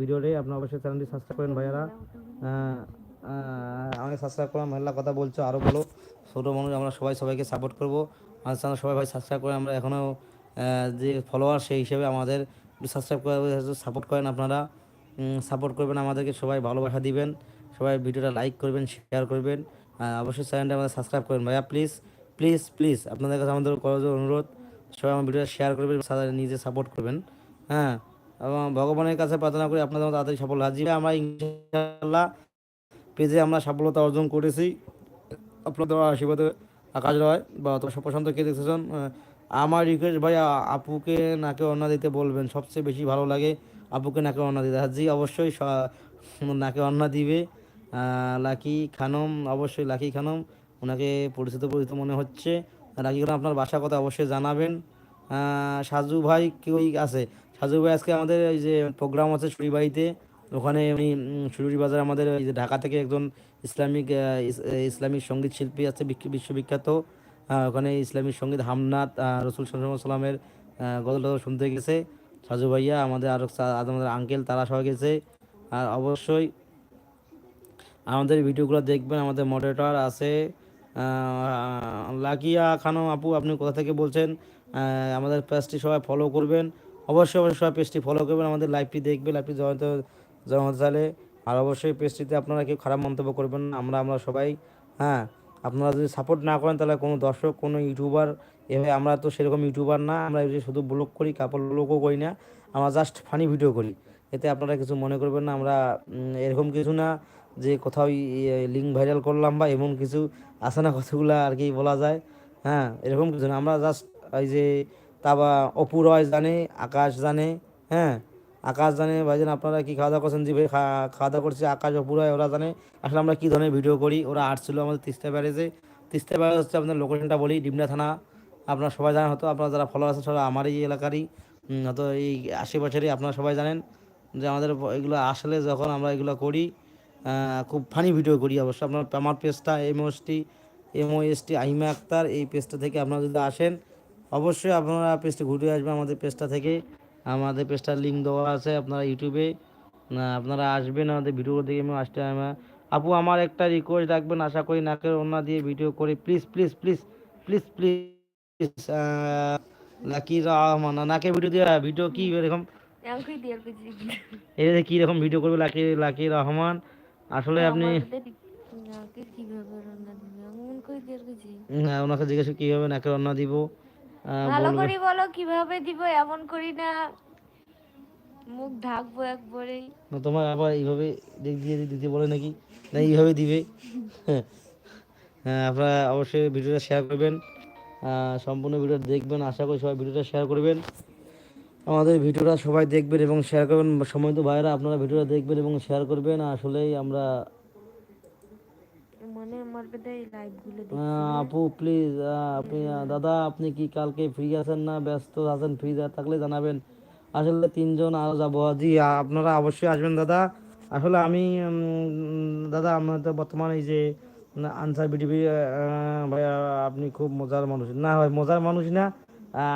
ভিডিওটি আপনারা অবশ্যই চ্যানেলটি সাবস্ক্রাইব করেন ভাইয়ারা। আমাকে সাবস্ক্রাইব করা মহিলা কথা বলছো আরও বলো। ছোটো মানুষ আমরা সবাই সবাইকে সাপোর্ট করব। আমাদের চ্যানেল সবাই ভাই সাবস্ক্রাইব করে, আমরা এখনও যে ফলোয়ার সেই হিসেবে আমাদের সাবস্ক্রাইব করে সাপোর্ট করেন আপনারা। সাপোর্ট করবেন, আমাদেরকে সবাই ভালোবাসা দিবেন। সবাই ভিডিওটা লাইক করবেন শেয়ার করবেন। অবশ্যই চ্যানেলটা আমাদের সাবস্ক্রাইব করবেন ভাইয়া প্লিজ প্লিজ প্লিজ আপনাদের কাছে আমাদের করজোর অনুরোধ, সবাই আমার ভিডিওটা শেয়ার করবেন নিজে সাপোর্ট করবেন। হ্যাঁ। এবং ভগবানের কাছে প্রার্থনা করি আপনাদের তাড়াতাড়ি সফল হাজির আমরা ইনশাআল্লাহ পেজে আমরা সফলতা অর্জন করেছি। আপনাদের আশীর্বাদে আকাশ রয়। বা তোমার প্রশান্ত কে দেখতেছেন? আমার রিকোয়েস্ট ভাই আপুকে নাকে অন্না দিতে বলবেন, সবচেয়ে বেশি ভালো লাগে আপুকে নাকে অন্না দিতে। জি অবশ্যই নাকে অন্না দিবে। লাকি খানম, অবশ্যই লাকি খানম ওনাকে পরিচিত পরিচিত মনে হচ্ছে। লাকি খানম, আপনার বাসা কথা অবশ্যই জানাবেন। সাজু ভাই কেউই আছে? সাজু ভাই, আজকে আমাদের এই যে প্রোগ্রাম আছে বাড়িতে ওখানে উনি শুরুরি বাজার আমাদের এই যে ঢাকা থেকে একজন ইসলামিক ইসলামিক সংগীত শিল্পী আছে বিখ্য- বিশ্ববিখ্যাত। ওখানে ইসলামিক সংগীত হামনাথ রসুল সাল্লামের গজল শুনতে গেছে। সাজু ভাইয়া, আমাদের আরও আমাদের আঙ্কেল তারা সবাই গেছে। আর অবশ্যই আমাদের ভিডিওগুলো দেখবেন, আমাদের মডারেটর আছে। লাকিয়া খানো আপু, আপনি কোথা থেকে বলছেন? আমাদের পেজটি সবাই ফলো করবেন। অবশ্যই অবশ্যই পেজটি ফলো করবেন, আমাদের লাইভটি দেখবে লাইভটি জয়েন জয়েন হতে চাইলে আর অবশ্যই পেজটিতে আপনারা কেউ খারাপ মন্তব্য করবেন আমরা আমরা সবাই হ্যাঁ আপনারা যদি সাপোর্ট না করেন, তাহলে কোনো দর্শক, কোনো ইউটিউবার এভাবে আমরা তো সেরকম ইউটিউবার না, আমরা শুধু ব্লগ করি কাপড় ব্লগও করি না, আমরা জাস্ট ফানি ভিডিও করি। এতে আপনারা কিছু মনে করবেন না, আমরা এরকম কিছু না যে কোথাও লিঙ্ক ভাইরাল করলাম বা এমন কিছু আছে না, কথাগুলো আর কি বলা যায়। হ্যাঁ এরকম কিছু না, আমরা জাস্ট এই যে তাবা অপু রয় জানে, আকাশ জানে হ্যাঁ? আকাশ জানে, ভাইজান আপনারা কি খাওয়া দাওয়া করছেন? জি ভাই খাওয়া দাওয়া করছে, আকাশ অপু রয় ওরা জানে। আসলে আমরা কী ধরনের ভিডিও করি? ওরা আসছিল আমাদের তিস্তা ব্যারেজে। তিস্তা ব্যারেজ হচ্ছে আপনাদের লোকেশনটা বলি ডিমনা থানা। আপনারা সবাই জানেন হয়তো, আপনারা যারা ফলো আছেন সবাই আমার এই এলাকারই। হয়তো এই আশেপাশেরই আপনারা সবাই জানেন। যে আমাদের এগুলো আসলে যখন আমরা এগুলো করি খুব ফানি ভিডিও করি অবশ্য। আপনার আমার পেজটা এমওএসটি এমওএসটি আহিমা আক্তার, এই পেজটা থেকে আপনারা যদি আসেন অবশ্যই আপনারা পেজটি ঘুরে আসবেন আমাদের পেজটা থেকে। আমাদের পেজটার লিঙ্ক দেওয়া আছে আপনারা ইউটিউবে আপনারা আসবেন আমাদের ভিডিও দেখে আমি আসতে আমার আপু আমার একটা রিকোয়েস্ট রাখবেন আশা করি নাকের ওনা দিয়ে ভিডিও করে। Please please please please please Lucky Rahman নাকে ভিডিও দিয়ে ভিডিও কি এরকম? এটা কি রকম ভিডিও করবে লাকি লাকি রহমান? আসলে আপনি হ্যাঁ, ওনাকে জিজ্ঞেস কীভাবে নাকের রান্না দিব। ভালো করে বলো কীভাবে দিব এমন করি না। মুখ ঢাকবো একবারেই। না, তোমার আবার এইভাবে দিয়ে দিতে বলে নাকি? না এইভাবে দিবে। হ্যাঁ। আপনারা অবশ্যই ভিডিওটা শেয়ার করবেন। সম্পূর্ণ ভিডিও দেখবেন। আশা করি সবাই ভিডিওটা শেয়ার করবেন। আমাদের ভিডিওটা সবাই দেখবেন এবং শেয়ার করবেন। সময় তো ভাইরা আপনারা ভিডিওটা দেখবেন এবং শেয়ার করবেন। আসলেই আমরা মনে আমার বেদায় লাইভগুলো আহ, আপু প্লিজ আপনি দাদা আপনি কি কালকে ফ্রি আছেন না? ব্যস্ত আছেন ফ্রি থাকলে জানাবেন। আসলে তিনজন আরও যাব। জি আপনারা অবশ্যই আসবেন দাদা। আসলে আমি দাদা আমরা তো বর্তমানে এই যে আনসার বিটিভি ভাইয়া আপনি খুব মজার মানুষ। না ভাই মজার মানুষ না।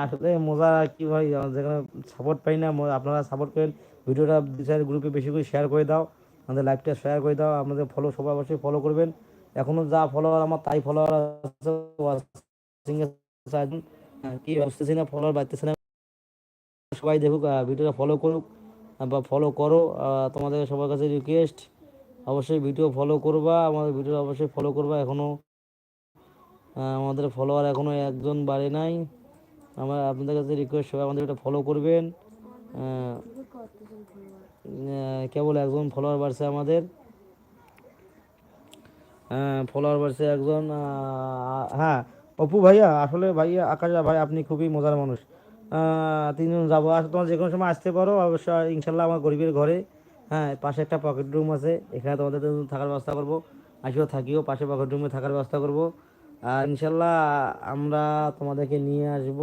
আসলে মজা কি ভাই যেখানে সাপোর্ট পাই না আপনারা সাপোর্ট করেন। ভিডিওটা দু চার গ্রুপে বেশি করে শেয়ার করে দাও। আমাদের লাইভটা শেয়ার করে দাও। আমাদের ফলো সবাই অবশ্যই ফলো করবেন। এখনও যা ফলোয়ার আমার, তাই ফলোয়ার আছে। একজন। কি বুঝতেছি না ফলোয়ার বাড়তেছে না। সবাই দেখুক ভিডিওটা ফলো করুক বা ফলো করো তোমাদের সবার কাছে রিকোয়েস্ট অবশ্যই ভিডিও ফলো করবা, আমাদের ভিডিও অবশ্যই ফলো করবা এখনও। আমাদের ফলোয়ার এখনও একজন বাড়ে নাই। আমার আপনাদের কাছে রিকোয়েস্ট সবাই আমাদের এটা ফলো করবেন। কেবল একজন ফলোয়ার বাড়ছে আমাদের। ফলোয়ার বাড়ছে একজন হ্যাঁ অপু ভাইয়া আসলে ভাইয়া আকাশ ভাই আপনি খুবই মজার মানুষ। তিনজন যাব। আর তোমার যে কোনো সময় আসতে পারো অবশ্যই ইনশাল্লাহ আমার গরিবের ঘরে। হ্যাঁ পাশে একটা পকেট রুম আছে। এখানে তোমাদের থাকার ব্যবস্থা করব। আসিও থাকিও পাশে পকেট রুমে থাকার ব্যবস্থা করব। আর ইনশাল্লাহ আমরা তোমাদেরকে নিয়ে আসব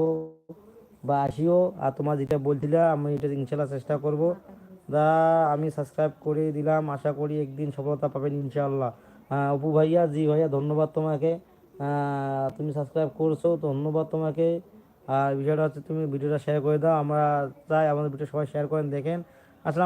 বা আসিও। আর তোমার যেটা বলছিলে আমি এটা ইনশাল্লাহ চেষ্টা করব। দা আমি সাবস্ক্রাইব করে দিলাম। আশা করি একদিন সফলতা পাবেন ইনশাআল্লাহ আহ, অপু ভাইয়া, জি ভাইয়া, ধন্যবাদ তোমাকে। তুমি সাবস্ক্রাইব করছ, ধন্যবাদ তোমাকে। আর বিষয়টা হচ্ছে, তুমি ভিডিওটা শেয়ার করে দাও, আমরা চাই আমাদের ভিডিও সবাই শেয়ার করেন, দেখেন। আসলে